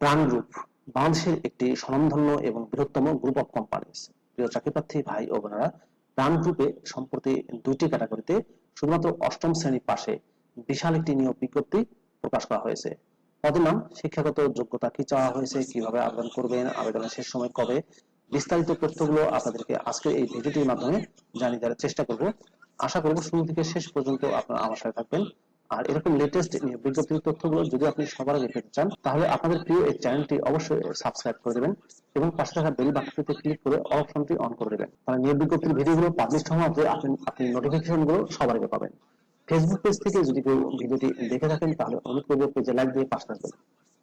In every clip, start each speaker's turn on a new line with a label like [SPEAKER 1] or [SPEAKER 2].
[SPEAKER 1] প্রাণ গ্রুপ বাংলাদেশের একটি স্বনামধন্য এবং বৃহত্তম গ্রুপ অফ কোম্পানিজ প্রিয় চাকরিপ্রার্থী ভাই ও বোনেরা প্রাণ গ্রুপে সম্প্রতি দুইটি ক্যাটাগরিতে শুধুমাত্র অষ্টম শ্রেণি পাশে বিশাল একটি নিয়োগ বিজ্ঞপ্তি প্রকাশ করা হয়েছে। পদের নাম, শিক্ষাগত যোগ্যতা কি চাওয়া হয়েছে, কীভাবে আবেদন করবেন, আবেদনের শেষ সময় কবে, বিস্তারিত তথ্যগুলো আপনাদেরকে আজকে এই ভিডিওটির মাধ্যমে জানিয়ে দেওয়ার চেষ্টা করব। আশা করব শুরু থেকে শেষ পর্যন্ত আপনারা আমার সাথে থাকবেন। আর এরকম লেটেস্ট বিজ্ঞপ্তির তথ্যগুলো যদি আপনি সবার আগে পেতে চান, তাহলে আপনাদের প্রিয় এই চ্যানেলটি অবশ্যই সাবস্ক্রাইব করে দেবেন এবং পাশে থাকা বেল বাটনটিতে ক্লিক করে অপশনটি অন করে দেবেন। তাহলে নিয়োগ বিজ্ঞপ্তির ভিডিওগুলো পাবলিশ হওয়া মাত্রই আপনি আপনি নোটিফিকেশনগুলো সবার আগে পাবেন। ফেসবুক পেজ থেকে যদি কেউ ভিডিওটি দেখে থাকেন, তাহলে অনুরোধ করব পেজে লাইক দিয়ে পাশে থাকবেন।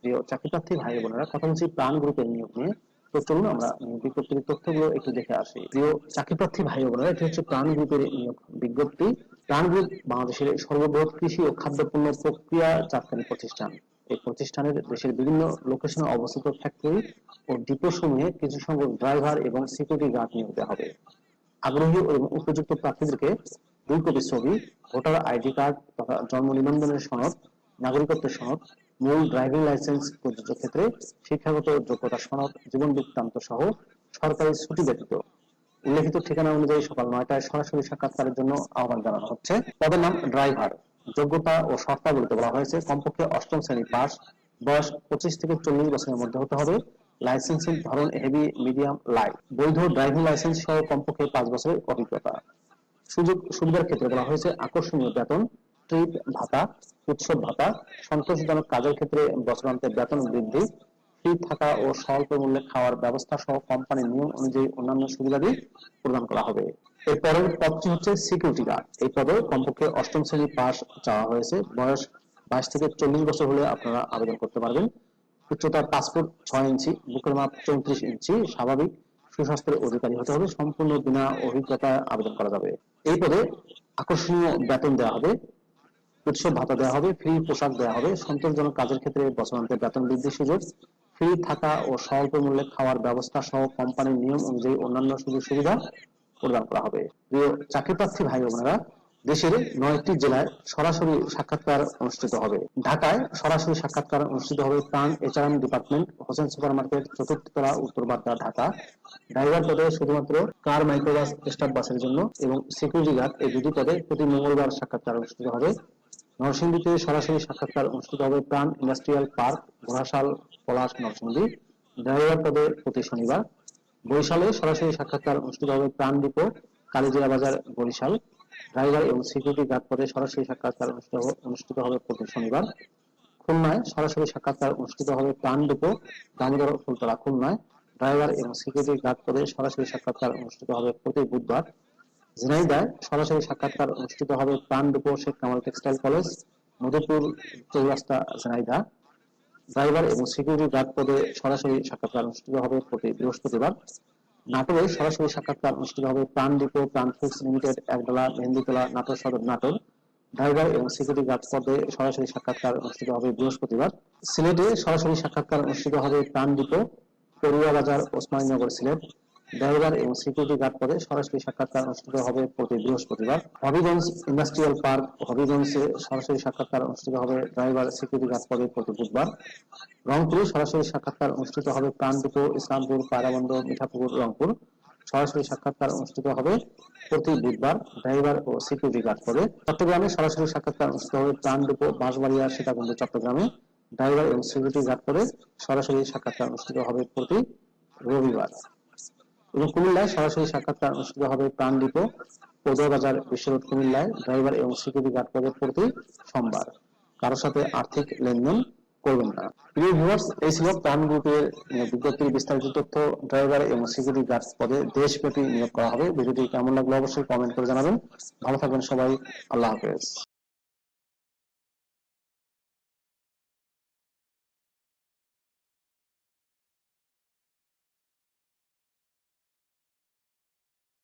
[SPEAKER 1] প্রিয় চাকরি প্রার্থী ভাই বোনেরা, কথা বলছি প্রাণ গ্রুপের নিয়োগ নিয়ে। তো চলুন আমরা বিজ্ঞপ্তির তথ্যগুলো একটু দেখে আসি। প্রিয় চাকরি প্রার্থী ভাই বোনেরা, এটি হচ্ছে প্রাণ গ্রুপের নিয়োগ বিজ্ঞপ্তি। প্রাণ বাংলাদেশের সর্ববৃহৎ কৃষি ও খাদ্য পণ্য প্রক্রিয়া চাপকারী প্রতিষ্ঠান। এই প্রতিষ্ঠানের দেশের বিভিন্ন লোকেশনে অবস্থিত ফ্যাক্টরি ও ডিপো সমূহে কিছু সংখ্যক ড্রাইভার এবং সিকিউরিটি গার্ড নিয়োগ দেওয়া হবে। আগ্রহী এবং উপযুক্ত প্রার্থীদেরকে দুই কপি ছবি, ভোটার আইডি কার্ড তথা জন্ম নিবন্ধনের সনদ, নাগরিকত্বের সনদ, মূল ড্রাইভিং লাইসেন্স প্রযোজ্য ক্ষেত্রে শিক্ষাগত যোগ্যতা সনদ, জীবন বৃত্তান্ত সহ সরকারি ছুটি ব্যতীত। উল্লেখিত ঠিকানা অনুযায়ী সকাল নয়টায় সরাসরি সাক্ষাৎকারের জন্য আহ্বান জানানো হচ্ছে। পদের নাম ড্রাইভার। যোগ্যতা ও শর্তাবলীতে বলা হয়েছে, কমপক্ষে অষ্টম শ্রেণি পাস। বয়স পঁচিশ থেকে চল্লিশ বছরের মধ্যে হতে হবে। লাইসেন্সের ধরন, হেভি, মিডিয়াম, লাইট। বৈধ ড্রাইভিং লাইসেন্স সহ কমপক্ষে পাঁচ বছরের অভিজ্ঞতা। সুযোগ, সুবিধার ক্ষেত্রে বলা হয়েছে, আকর্ষণীয় বেতন, ট্রিপ ভাতা, উৎসব ভাতা, সন্তোষজনক কাজের ক্ষেত্রে বছরান্তে বেতন বৃদ্ধি ফ্রি থাকা ও স্বল্প মূল্যে খাওয়ার ব্যবস্থা সহ কোম্পানির নিয়ম অনুযায়ী অন্যান্য সুবিধাদি প্রদান করা হবে। এর পদটি হচ্ছে সিকিউরিটি গার্ড এই পদে কমপক্ষে অষ্টম শ্রেণি পাস চাওয়া হয়েছে। বয়স বাইশ থেকে চল্লিশ বছর হলে আপনারা আবেদন করতে পারবেন। উচ্চতা ফুট ছয় ইঞ্চি, বুকের মাপ চৌত্রিশ ইঞ্চি, স্বাভাবিক সুস্বাস্থ্যের অধিকারী হতে হবে। সম্পূর্ণ বিনা অভিজ্ঞতায় আবেদন করা যাবে। এই পদে আকর্ষণীয় বেতন দেওয়া হবে, উৎসব ভাতা দেওয়া হবে, ফ্রি পোশাক দেওয়া হবে, সন্তোষজনক কাজের ক্ষেত্রে বছরান্তে বেতন বৃদ্ধির সুযোগ ফ্রি থাকা ও স্বল্প মূল্যে খাওয়ার ব্যবস্থা সহ কোম্পানির নিয়ম অনুযায়ী অন্যান্য সুযোগ সুবিধা প্রদান করা হবে। প্রিয় চাকরি প্রার্থী ভাই বোনেরা, দেশের নয়টি জেলায় সরাসরি সাক্ষাৎকার অনুষ্ঠিত হবে। ঢাকায় সরাসরি সাক্ষাৎকার অনুষ্ঠিত হবে Pran HRM department, Hossain super market চতুর্থ তলা উত্তর বাড্ডা ঢাকা। ড্রাইভার পদে শুধুমাত্র কার মাইক্রোবাস স্টাফ বাসের জন্য এবং সিকিউরিটি গার্ড এই দুটি পদে প্রতি মঙ্গলবার সাক্ষাৎকার অনুষ্ঠিত হবে। নরসিংদীতে সরাসরি সাক্ষাৎকার অনুষ্ঠিত হবে Pran industrial park, Ghorashal, Palash, Narsingdi. Driver পদে প্রতি শনিবার। বরিশালে সরাসরি সাক্ষাৎকার অনুষ্ঠিত হবে প্রাণ ডিপো, কালীজিরা বাজার, বরিশাল। ড্রাইভার এবং সিকিউরিটি গার্ড পদে সরাসরি সাক্ষাৎকার অনুষ্ঠিত হবে- প্রতি শনিবার। খুলনায় সরাসরি সাক্ষাৎকার অনুষ্ঠিত হবে প্রাণ ডিপো দামোদর ফুলতলা খুলনায়। ড্রাইভার এবং সিকিউরিটি গার্ড পদে সরাসরি সাক্ষাৎকার অনুষ্ঠিত হবে প্রতি বুধবার। ঝিনাইদায় সরাসরি সাক্ষাৎকার অনুষ্ঠিত হবে Pran depot Sheikh Kamal textile college, Madhupur Chourasta Jhenaidah driver এবং সিকিউরিটি গার্ড পদে সরাসরি সাক্ষাৎকার অনুষ্ঠিত হবে প্রতি বৃহস্পতিবার। নাটোরে সরাসরি সাক্ষাৎকার অনুষ্ঠিত হবে Pran depot Pran foods limited Ekdala Mehenditala Natore Sadar Natore. Driver এবং সিকিউরিটি গার্ড পদে সরাসরি সাক্ষাৎকার অনুষ্ঠিত হবে বৃহস্পতিবার। সিলেটে সরাসরি সাক্ষাৎকার অনুষ্ঠিত হবে প্রাণ ডিপো পড়ুয়া বাজার ওসমানীনগর সিলেট। ড্রাইভার এবং সিকিউরিটি গার্ড পদে সরাসরি সাক্ষাৎকার অনুষ্ঠিত হবে প্রতি বৃহস্পতিবার। হবিগঞ্জ ইন্ডাস্ট্রিয়াল পার্ক হবিগঞ্জে সরাসরি সাক্ষাৎকার অনুষ্ঠিত হবে ড্রাইভার সিকিউরিটি গার্ড পদে প্রতি বুধবার। রংপুরে সরাসরি সাক্ষাৎকার অনুষ্ঠিত হবে প্রাণদীপ ইসলামপুর পায়রাবন্দ মিঠাপুকুর, রংপুর। সরাসরি সাক্ষাৎকার অনুষ্ঠিত হবে প্রতি বুধবার ড্রাইভার ও সিকিউরিটি গার্ড পদে চট্টগ্রামে সরাসরি সাক্ষাৎকার অনুষ্ঠিত হবে প্রাণদীপ বাঁশবাড়িয়া সীতাকুণ্ড, চট্টগ্রামে। ড্রাইভার এবং সিকিউরিটি গার্ড পদে সরাসরি সাক্ষাৎকার অনুষ্ঠিত হবে প্রতি রবিবার। এবং কুমিল্লায় সরাসরি সাক্ষাৎকার অনুষ্ঠিত হবে প্রাণ ডিপো বাজার বিশ্বরোড কুমিল্লায় ড্রাইভার এবং সিকিউরিটি গার্ড পদের প্রতি সোমবার। কারোর সাথে আর্থিক লেনদেন করবেন না। প্রিয় ভিউয়ার্স এই ছিল প্রাণ গ্রুপের বিজ্ঞপ্তির বিস্তারিত তথ্য। ড্রাইভার এবং সিকিউরিটি গার্ড পদে দেশব্যাপী নিয়োগ করা হবে। ভিডিওটি কেমন লাগল অবশ্যই কমেন্ট করে জানাবেন। ভালো থাকবেন সবাই। আল্লাহ হাফেজ।